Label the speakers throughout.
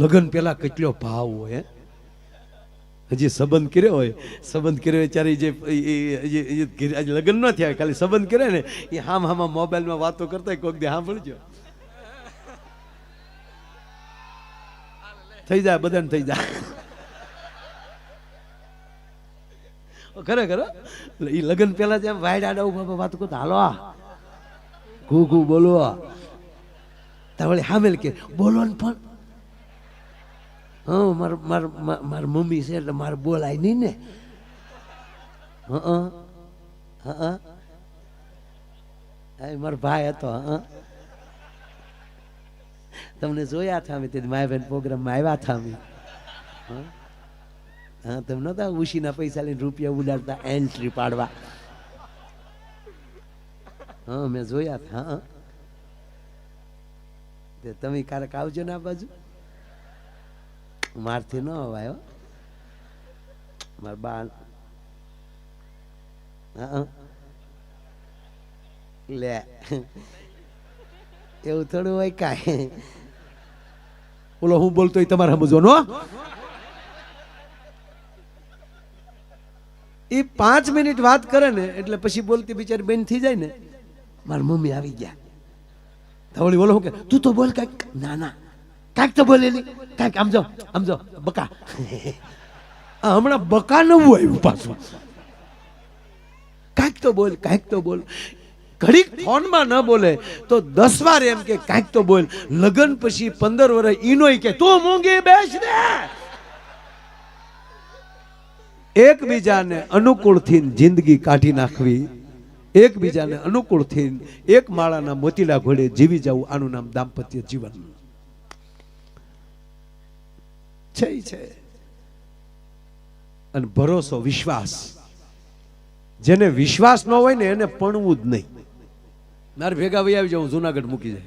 Speaker 1: લગ્ન પેલા કેટલો ભાવ હોય હે? હજી સંબંધ કર્યો હોય? સંબંધ કર્યો હોય ત્યારે જે હજી લગ્ન ન થયા ખાલી સંબંધ કરે ને એ હામ હામાં મોબાઈલમાં વાતો કરતા હોય, કોઈક દે સાંભળજો. થઈ જાય બધાને થઈ જાય. ખરેખર હો. એ લગ્ન પહેલાં જેમ વાયડાડા ઊભા વાત કરતા હાલો આ. ઘુ ઘુ બોલો તાવળી હામેલ કે બોલો ને પણ. હા, માર માર, માર- મમ્મી છે એટલે મારે બોલાય નહીં ને. હં હં હં મારો ભાઈ હતો, હં તમને જોયા હતા અમે તે માય બહેન પ્રોગ્રામમાં આવ્યા હતા અમે. હં? તમે નતા ઉશીના પૈસા લઈને રૂપિયા ઉડાડતા એન્ટ્રી પાડવા. હા મેં જોયા હતા, હા તમે ક્યારેક આવજો ને આ બાજુ? મારથી ન અવાયો મારા બા લે. એવું થોડું હોય કાંઈ. બોલો હું બોલતો એ તમારે સમજવાનો એ પાંચ મિનિટ વાત કરે ને, એટલે પછી બોલતી બિચારી બેન થઈ જાય ને, મારી મમ્મી આવી ગયા. ધવળી, બોલો, હું કે, તું તો બોલ કંઈક. ના ના. કાંઈક તો બોલેલી કાંઈક આમ જો આમ જો, બકા. હમણાં બકા નવું આવ્યું પાછું. કાંઈક તો બોલ કાંઈક તો બોલ. ઘડીક ફોનમાં ન બોલે, તો દસ વાર એમ કે કાંઈક તો બોલ. લગ્ન પછી પંદર વર્ષ ઈનોય કે, તું મૂંગી બેસ ને. એકબીજાને અનુકૂળથી જિંદગી કાઢી નાખવી, એકબીજાને અનુકૂળથી એક માળાના મોતીડા ઘોડે જીવી જવું, આનું નામ દાંપત્ય જીવન. છે ઈ છે. અને ભરોસો વિશ્વાસ. જેને વિશ્વાસ ન હોય ને એને પણવું જ નહીં. મારે ભેગા ભાઈ આવી જાઉં જુનાગઢ મૂકી જાય.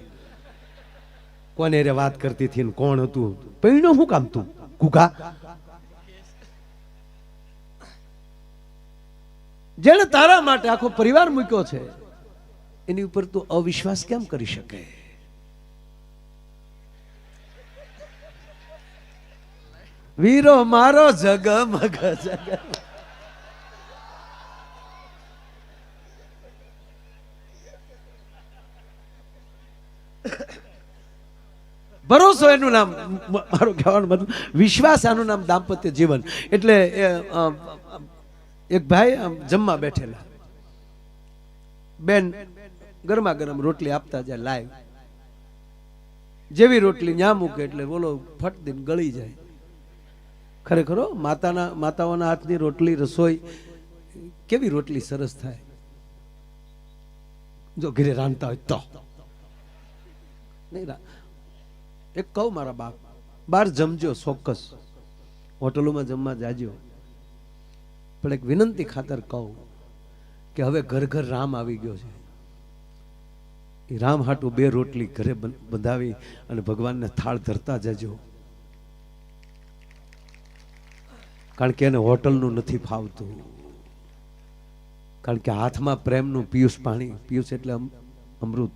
Speaker 1: કોને રે વાત કરતી હતી ને કોણ હતું? પૈણો શું કામ તું? કુકા? જેણે તારા માટે આખો પરિવાર મૂક્યો છે એની ઉપર તું અવિશ્વાસ કેમ કરી શકે? વીરો મારો જગમગ જગ. ભરોસો એનું નામ મારું કહેવાનું મતલબ વિશ્વાસ આનું નામ દાંપત્ય જીવન. એટલે એક ભાઈ જમવા બેઠેલા. બેન ગરમા ગરમ રોટલી આપતા જાય લાઈવ. જેવી રોટલી ન્યા મૂકે એટલે બોલો ફટ દિન ગળી જાય. ખરેખર માતાના, માતાઓના હાથની રોટલી, રસોઈ કેવી રોટલી સરસ થાય? જો ઘરે રાંધતા હોય તો. નહીં એક કહું મારા બાપ, બાર જમજો ચોક્કસ. હોટલોમાં જમવા જાજો. પણ એક વિનંતી ખાતર કહું કે હવે ઘર ઘર રામ આવી ગયો છે. એ રામ હાટું બે રોટલી ઘરે બંધાવી અને ભગવાનને થાળ ધરતા જજો. કારણ કે એને હોટલનું નથી ફાવતું. કારણ કે હાથમાં પ્રેમનું પિયુષ પાણી, પિયુષ એટલે અમૃત.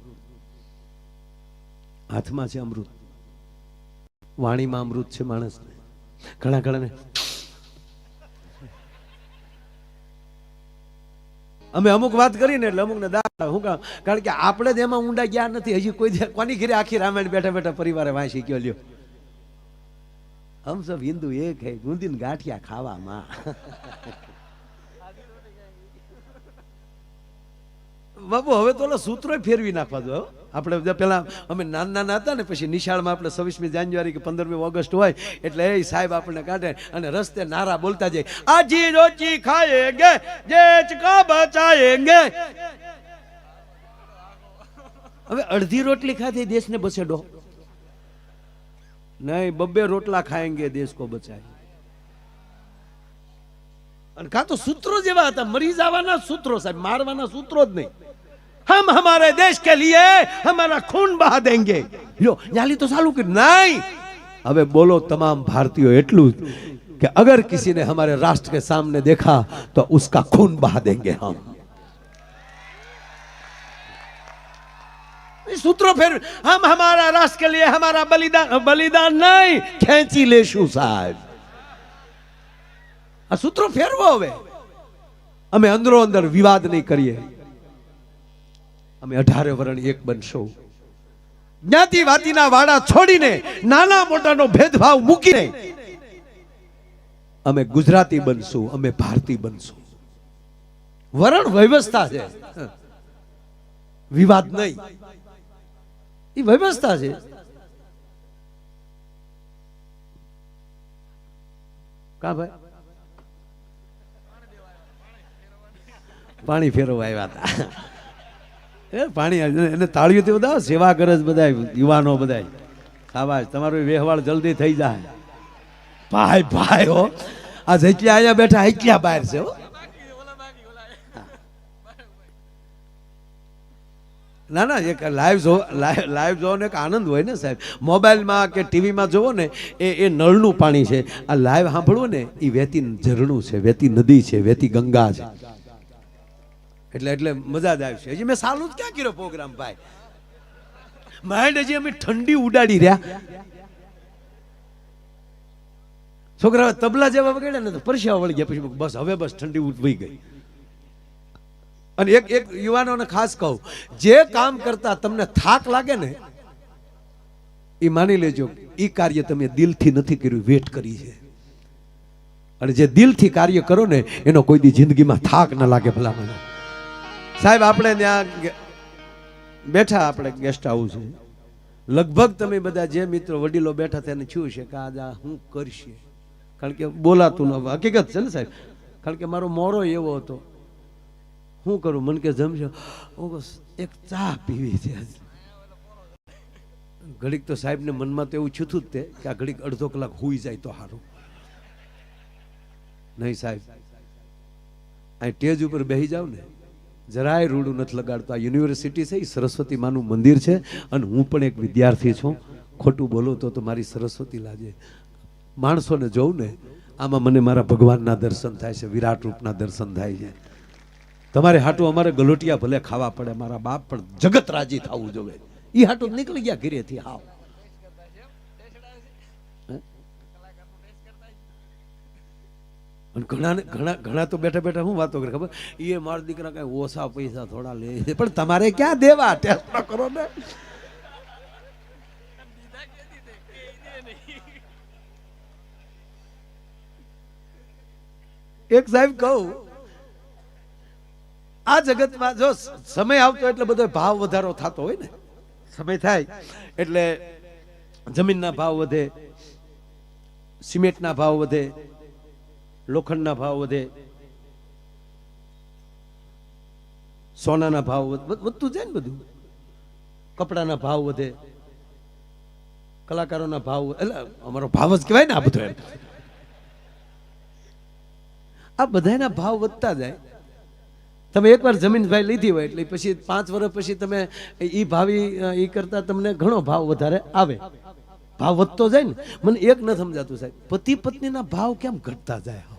Speaker 1: હાથમાં છે અમૃત. વાણીમાં અમૃત છે માણસને. ઘણા ઘણાને. અમે અમુક વાત કરીને એટલે અમુકને દા હું કારણ કે આપણે જ એમાં ઊંડા ગયા નથી. હજી કોઈ કોની ઘરે આખી રામાયણ બેઠા બેઠા પરિવારે વાંચી ગયો લ્યો. હમ સબ હિન્દુ એક હે, ગુંદીન ગાંઠિયા ખાવામાં. બાબુ, હવે તો સૂત્રો ફેરવી નાખવા દો. આપણે પેલા, અમે નાના નાના હતા ને, પછી નિશાળમાં આપણે છવ્વીસમી જાન્યુઆરી કે પંદરમી ઓગસ્ટ હોય, એટલે એ સાહેબ આપણને કાઢે અને રસ્તે નારા બોલતા જાય. આજી રોચી ખાએંગે જેચ કા બચાએંગે હવે અડધી રોટલી ખાધી, દેશને બસેડો. नहीं, बब्बे रोटला खाएँगे, देश को बचाए का तो सूत्रों जेवा मरीज़ आवाना सूत्रों साहब, मारवाना सूत्रों नहीं हम हमारे देश के लिए हमारा खून बहा देंगे। जो याली तो सालू की नहीं। अबे बोलो, तमाम भारतीय, एटलू कि अगर किसी ने हमारे राष्ट्र के सामने देखा तो उसका खून बहा देंगे हम। हाँ। हम સૂત્રો ફેર હમ હમારા રાષ્ટ્ર કે લીએ હમારા બલિદાન બલિદાન નહીં ખેંચી લેશું સાહેબ આ સૂત્રો ફેરવો હવે અમે અંદરો અંદર વિવાદ નહીં કરીએ અમે અઢારે વરણ એક બનશો જ્ઞાતિ વાતિના વાડા છોડીને નાના મોટાનો ભેદભાવ મૂકીને અમે ગુજરાતી બનશું અમે ભારતી બનશું વરણ વ્યવસ્થા છે વિવાદ નહીં એ વ્યવસ્થા છે. કા ભાઈ? પાણી ફેરવવા આવ્યા હતા એ પાણી એને તાળીઓ તેવું બધા સેવા કરે છે બધા યુવાનો બધા શાબાશ તમારો વ્યવહાર જલ્દી થઈ જાય. ભાઈ ભાઈ, હો. આ જેટલા અહીંયા બેઠા એટલા બહાર છે, હો. ના ના એક લાઈવ જો લાઈવ જોવાનો એક આનંદ હોય ને સાહેબ મોબાઈલમાં કે ટીવીમાં જોવો ને એ એ નળનું પાણી છે આ લાઈવ સાંભળવું ને એ વહેતી ઝરણું છે વહેતી નદી છે વહેતી ગંગા છે એટલે એટલે મજા જ આવશે હજી મેં સારું જ ક્યાં કર્યો પ્રોગ્રામ ભાઈ માઇન્ડ હજી અમે ઠંડી ઉડાડી રહ્યા છોકરા તબલા જેવા વગાડ્યા ને તો પરસ્યા વળી ગયા પછી બસ હવે બસ ઠંડી ઉઠવી ગઈ અને એક એક યુવાનોને ખાસ કહું, જે કામ કરતા તમને થાક લાગે ને એ માની લેજો એ કાર્ય તમે દિલથી નથી કર્યું, વેટ કરી છે. અને જે દિલથી કાર્ય કરો ને, એનો કોઈ દી જિંદગીમાં થાક ન લાગે ભલા મને સાહેબ, આપણે ત્યાં બેઠા આપણે ગેસ્ટ હાઉસ લગભગ તમે બધા જે મિત્રો વડીલો બેઠા તેને છું છે કે આજે હું કરશે? કારણ કે બોલાતું ન હકીકત છે ને સાહેબ? કારણ કે મારો મોરો એવો હતો. શું કરું? મન કે જમશો ઓ બસ એક ચા પીવી છે. ઘડીક તો સાહેબને મનમાં તો એવું છૂતું જ તે કે આ ઘડીક અડધો કલાક હોઈ જાય તો સારું નહીં સાહેબ અહીં ટેજ ઉપર બેસી જાવ ને. જરાય રૂડું નથી લગાડતો. આ યુનિવર્સિટી છે, એ સરસ્વતી માનું મંદિર છે અને હું પણ એક વિદ્યાર્થી છું. ખોટું બોલું તો તો મારી સરસ્વતી લાગે માણસોને જોઉં ને, આમાં મને મારા ભગવાનના દર્શન થાય છે, વિરાટ રૂપના દર્શન થાય છે. તમારે હાટું અમારે ગલોટિયા ભલે ખાવા પડે, મારા બાપ પણ જગત રાજી થવું જોવે. એ હાટું નીકળી ગયા ઘરેથી હાવ. અને ઘણા ઘણા ઘણા તો બેઠા બેઠા હું વાતો કરે ખબર? એ મારા દીકરા કઈ ઓછા પૈસા થોડા લે પણ તમારે ક્યાં દેવા ટેસ્ટ કરો ને? એક સાહેબ કહું આ જગતમાં જો સમય આવતો એટલે બધો ભાવ વધારો થતો હોય ને, સમય થાય એટલે જમીનના ભાવ વધે, સિમેન્ટના ભાવ વધે, લોખંડના ભાવ વધે, સોનાના ભાવ વધ- વધ- વધતું જાય ને બધું. કપડાના ભાવ વધે, કલાકારોના ભાવ એટલે અમારો ભાવ જ કહેવાય ને આ બધો આ બધાના ભાવ વધતા જાય. તમે એકવાર જમીન ભાઈ લીધી હોય એટલે પછી પાંચ વર્ષ પછી તમે એ ભાવી એ કરતા તમને ઘણો ભાવ વધારે આવે. ભાવ વધતો જાય ને. મને એક ન સમજાતું સાહેબ પતિ પત્નીના ભાવ કેમ ઘટતા જાય?